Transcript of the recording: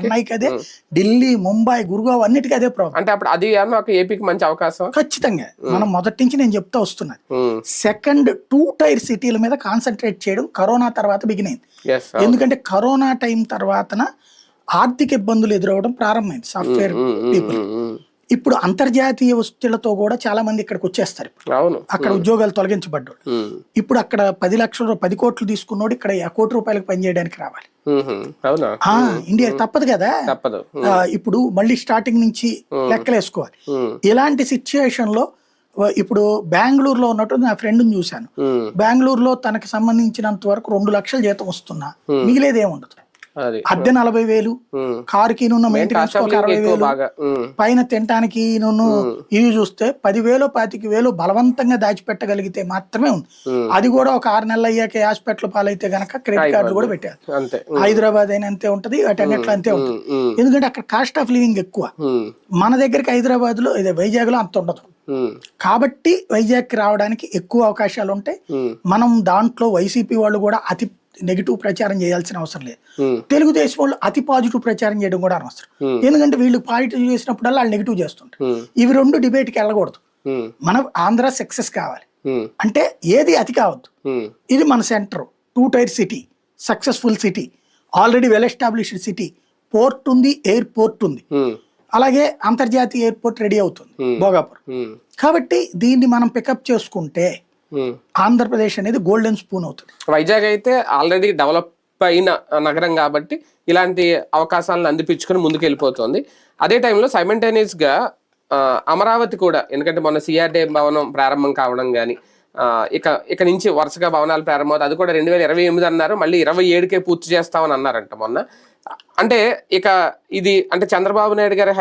చెన్నైకి అదే ఢిల్లీ ముంబై గురుగావ్ అన్నిటికీ అదే ప్రాబ్లం అంటే అప్పుడు అది ఏపీకి మంచి అవకాశం ఖచ్చితంగా. మనం మొదటి నుంచి నేను చెప్తా వస్తున్నాను సెకండ్ టూ టైర్ సిటీల మీద కాన్సన్ట్రేట్ చేయడం కరోనా తర్వాత బిగిన్ అయింది. ఎందుకంటే కరోనా టైం తర్వాతన ఆర్థిక ఇబ్బందులు ఎదురవడం ప్రారంభమైంది సాఫ్ట్వేర్ పీపుల్. ఇప్పుడు అంతర్జాతీయ వస్తువులతో కూడా చాలా మంది ఇక్కడికి వచ్చేస్తారు. అవును. అక్కడ ఉద్యోగాలు తొలగించబడ్డాడు ఉమ్, ఇప్పుడు అక్కడ పది లక్షలు పది కోట్లు తీసుకున్నోడు ఇక్కడ కోటి రూపాయలకు పనిచేయడానికి రావాలి. ఇండియా తప్పదు కదా? తప్పదు. ఇప్పుడు మళ్ళీ స్టార్టింగ్ నుంచి లెక్కలేసుకోవాలి. ఇలాంటి సిచ్యుయేషన్లో ఇప్పుడు బెంగళూరులో ఉన్నట్టు నా ఫ్రెండ్ని చూశాను. బెంగళూరులో తనకి సంబంధించినంత వరకు రెండు లక్షల జీతం వస్తున్నా. మిగిలేది ఏముండదు అది అద్దె నలభై వేలు. కారుకి నున్న మెయింటెనెన్స్ అరవై వేలు పైన తినటానికి నువ్వు ఇవి చూస్తే పదివేలు పాతిక వేలు బలవంతంగా దాచిపెట్టగలిగితే మాత్రమే ఉంది. అది కూడా ఒక ఆరు నెలలు అయ్యాక హాస్పిటల్ పాలైతే గనక క్రెడిట్ కార్డులు కూడా పెట్టారు. హైదరాబాద్ అయినా అంతే ఉంటది అటన్నిట్లో అంతే ఉంటుంది. ఎందుకంటే అక్కడ కాస్ట్ ఆఫ్ లివింగ్ ఎక్కువ. మన దగ్గరికి హైదరాబాద్లో ఇదే వైజాగ్లో అంత ఉండదు. కాబట్టి వైజాగ్ రావడానికి ఎక్కువ అవకాశాలు ఉంటాయి మనం దాంట్లో వైసీపీ వాళ్ళు కూడా అతి నెగిటివ్ ప్రచారం చేయాల్సిన అవసరం లేదు. ఉమ్, తెలుగుదేశం వాళ్ళు అతి పాజిటివ్ ప్రచారం చేయడం కూడా అనవసరం. Hmm. ఎందుకంటే వీళ్ళు పాజిటివ్ చేసినప్పుడల్లా వాళ్ళు నెగిటివ్ చేస్తుంటారు. ఇవి రెండు డిబేట్కి వెళ్ళకూడదు. మన ఆంధ్ర సక్సెస్ కావాలి. అంటే ఏది అతి కావద్దు. ఇది మన centre two tier city successful city already well established city port ఉంది ఎయిర్పోర్ట్ ఉంది. అలాగే అంతర్జాతీయ ఎయిర్పోర్ట్ రెడీ అవుతుంది. భోగాపురం. కాబట్టి దీన్ని మనం పికప్ చేసుకుంటే. ఆంధ్రప్రదేశ్ అనేది గోల్డెన్ స్పూన్ అవుతుంది. వైజాగ్ అయితే ఆల్రెడీ డెవలప్ అయిన నగరం కాబట్టి ఇలాంటి అవకాశాలను అందిపించుకొని ముందుకు వెళ్ళిపోతుంది అదే టైంలో సైమెంటేనియస్గా ఆ, అమరావతి కూడా ఎందుకంటే మొన్న సిఆర్డే భవనం ప్రారంభం కావడం కానీ ఇక ఇక నుంచి వరుసగా భవనాలు ప్రారంభమవుతాయి. అది కూడా రెండు వేల ఇరవై ఎనిమిది అన్నారు. మళ్ళీ ఇరవై ఏడుకే పూర్తి చేస్తామని అన్నారంట మొన్న. అంటే ఇక ఇది అంటే చంద్రబాబు నాయుడు గారి